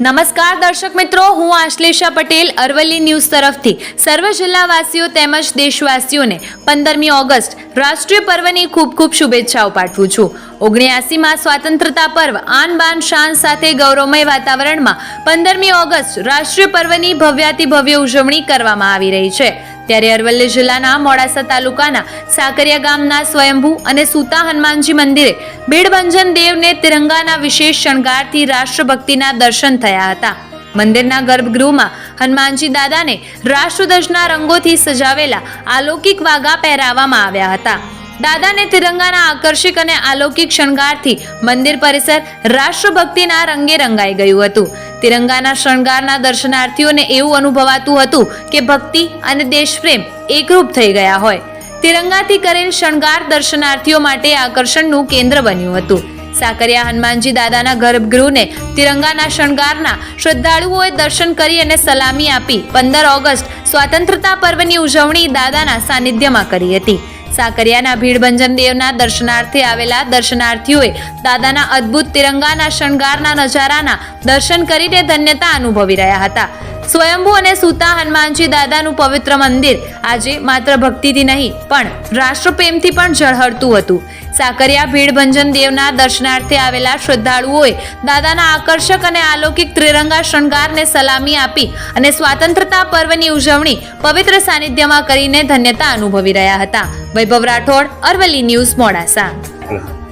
નમસ્કાર દર્શક મિત્રો, હું આશ્લેષા પટેલ, અરવલ્લી ન્યૂઝ તરફથી. સર્વ જિલ્લાવાસીઓ તેમજ દેશવાસીઓને પંદરમી ઓગસ્ટ રાષ્ટ્રીય પર્વની ખૂબ ખૂબ શુભેચ્છાઓ પાઠવું છું. ઓગણ્યાસીમાં સ્વાતંત્રતા પર્વ આન બાન શાન સાથે ગૌરવમય વાતાવરણમાં પંદરમી ઓગસ્ટ રાષ્ટ્રીય પર્વની ભવ્યાતિ ભવ્ય ઉજવણી કરવામાં આવી રહી છે. ત્યારે અરવલ્લી જિલ્લાના મોડાસા તાલુકાના સાકરિયા ગામના સ્વયંભૂ અને સૂતા હનુમાનજી મંદિરે ભીડભંજન દેવને તિરંગાના વિશેષ શણગારથી રાષ્ટ્રભક્તિના દર્શન થયા હતા. મંદિરના ગર્ભગૃહમાં હનુમાનજી દાદાને રાષ્ટ્રધ્વજના રંગોથી સજાવેલા અલૌકિક વાગા પહેરાવવામાં આવ્યા હતા. દાદાને તિરંગાના આકર્ષક અને અલૌકિક શણગારથી મંદિર પરિસર રાષ્ટ્રભક્તિના રંગે રંગાઈ ગયું હતું. તિરંગાના શણગારના દર્શનાર્થીઓને એવું અનુભવાતું હતું કે ભક્તિ અને દેશપ્રેમ એકરૂપ થઈ ગયા હોય. તિરંગાથી કરેલ શણગાર દર્શનાર્થીઓ માટે આકર્ષણનું કેન્દ્ર બન્યું હતું. સાકરિયા હનુમાનજી દાદાના ગર્ભગૃહને તિરંગાના શણગારના શ્રદ્ધાળુઓએ દર્શન કરી અને સલામી આપી પંદર ઓગસ્ટ સ્વાતંત્રતા પર્વની ઉજવણી દાદાના સાનિધ્યમાં કરી હતી. સાકરિયાના ભીડભંજન દેવના દર્શનાર્થે આવેલા દર્શનાર્થીઓએ દાદાના અદ્ભુત તિરંગાના શણગારના નજારાના દર્શન કરીને ધન્યતા અનુભવી રહ્યા હતા. સ્વયંભૂ અને સુતા હનુમાનજી દાદાનું પવિત્ર મંદિર આજે માત્ર ભક્તિથી નહીં, પણ રાષ્ટ્રપ્રેમથી પણ ઝળહળતું હતું. સાકરિયા ભીડભંજન દેવના દર્શનાર્થે આવેલા શ્રદ્ધાળુઓએ દાદાના આકર્ષક અને અલૌકિક ત્રિરંગા શણગારને સલામી આપી અને સ્વાતંત્રતા પર્વની ઉજવણી પવિત્ર સાનિધ્યમાં કરીને ધન્યતા અનુભવી રહ્યા હતા. વૈભવ રાઠોડ, અરવલ્લી ન્યૂઝ, મોડાસા.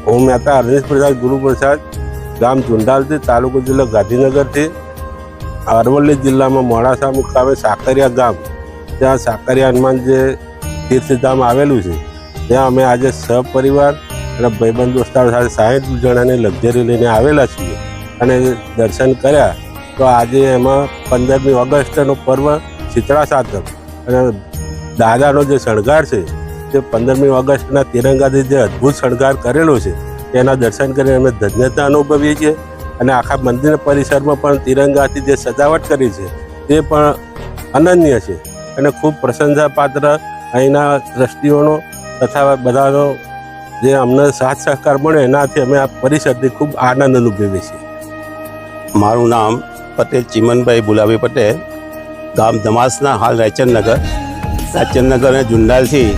હું મહેતા હરેશ પ્રસાદ ગુરુપ્રસાદ, ગામ ચુંડાલથી તાલુકો જિલ્લો ગાંધીનગરથી. અરવલ્લી જિલ્લામાં મોડાસા મુકામે સાકરિયા ગામ. ત્યાં સાકરિયા હનુમાન જે તીર્થધામ આવેલું છે, ત્યાં અમે આજે સહપરિવાર અને ભાઈબંધ દોસ્તારો સાથે સાહીઠ જણાની લક્ઝરી લઈને આવેલા છીએ. અને દર્શન કર્યા તો આજે એમાં પંદરમી ઓગસ્ટનો પર્વ શીતળા સાતમ અને દાદાનો જે શણગાર છે, તે પંદરમી ઓગસ્ટના તિરંગાથી જે અદ્ભુત શણગાર કરેલો છે તેના દર્શન કરીને અમે ધન્યતા અનુભવીએ છીએ. અને આખા મંદિર પરિસરમાં પણ તિરંગાથી જે સજાવટ કરી છે, તે પણ અનન્ય છે. અને ખૂબ પ્રશંસાપાત્ર અહીંના ટ્રસ્ટીઓનો તથા બધાનો જે અમને સાથ સહકાર મળે, એનાથી અમે આ પરિસરથી ખૂબ આનંદ અનુભવીએ છીએ. મારું નામ પટેલ ચિમનભાઈ બુલાભાઈ પટેલ. ગામ ધમાસના હાલ રાયચંદનગર રાયચંદનગર અને જુંડાલથી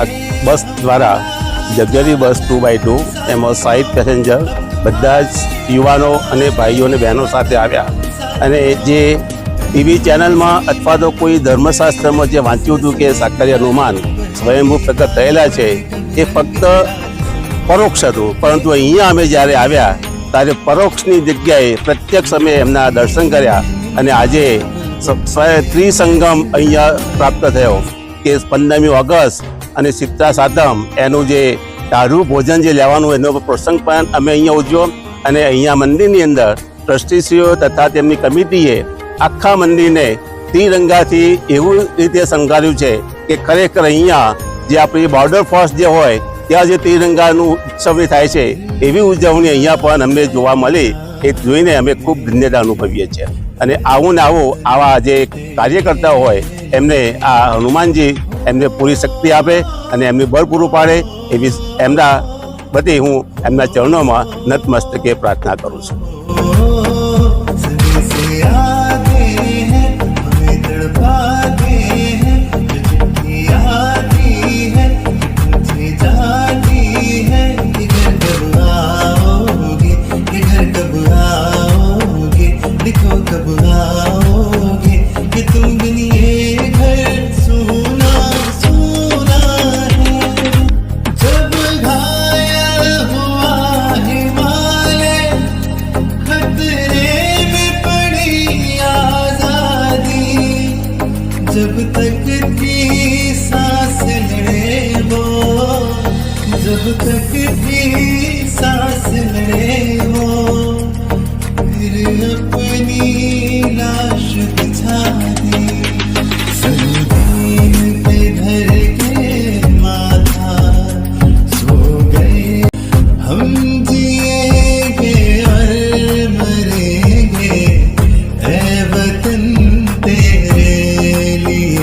આ બસ દ્વારા luxury bus two by two, એમાં સાઈઠ પેસેન્જર બધા જ યુવાનો અને ભાઈઓ અને બહેનો સાથે આવ્યા. અને જે ટીવી ચેનલમાં અથવા તો કોઈ ધર્મશાસ્ત્રમાં જે વાંચ્યું હતું કે સાકરિયા હનુમાન સ્વયંભૂ પ્રગટ થયેલા છે, એ ફક્ત પરોક્ષ હતું. પરંતુ અહીંયા અમે જ્યારે આવ્યા, ત્યારે પરોક્ષની જગ્યાએ પ્રત્યક્ષ અમે એમના દર્શન કર્યા અને આજે ત્રિસંગમ અહીંયા પ્રાપ્ત થયો કે પંદરમી ઓગસ્ટ અને સિત્તા સાતમ એનું જે ટાઢું ભોજન જે લેવાનું એનો પ્રસંગ પણ અમે અહીંયા ઉજવ્યો અને અહીંયા મંદિરની અંદર ટ્રસ્ટીશ્રીઓ તથા તેમની કમિટીએ આખા મંદિરને ત્રિરંગાથી એવું રીતે શણગાર્યું છે કે ખરેખર અહીંયા જે આપણી બોર્ડર ફોર્સ જે હોય, ત્યાં જે ત્રિરંગાનું ઉત્સવ થાય છે, એવી ઉજવણી અહીંયા પણ અમને જોવા મળી, એ જોઈને અમે ખૂબ ધન્યતા અનુભવીએ છીએ. અને આવું ને આવું આવા જે કાર્યકર્તા હોય, એમને આ હનુમાનજી એમને પૂરી શક્તિ આપે અને એમને બળ પૂરું પાડે એવી એમના બધી હું એમના ચરણોમાં નતમસ્તકે પ્રાર્થના કરું છું. खतरे में पड़ी आजादी जब तक थी सांस लड़े वो जब तक थी सांस लड़े वो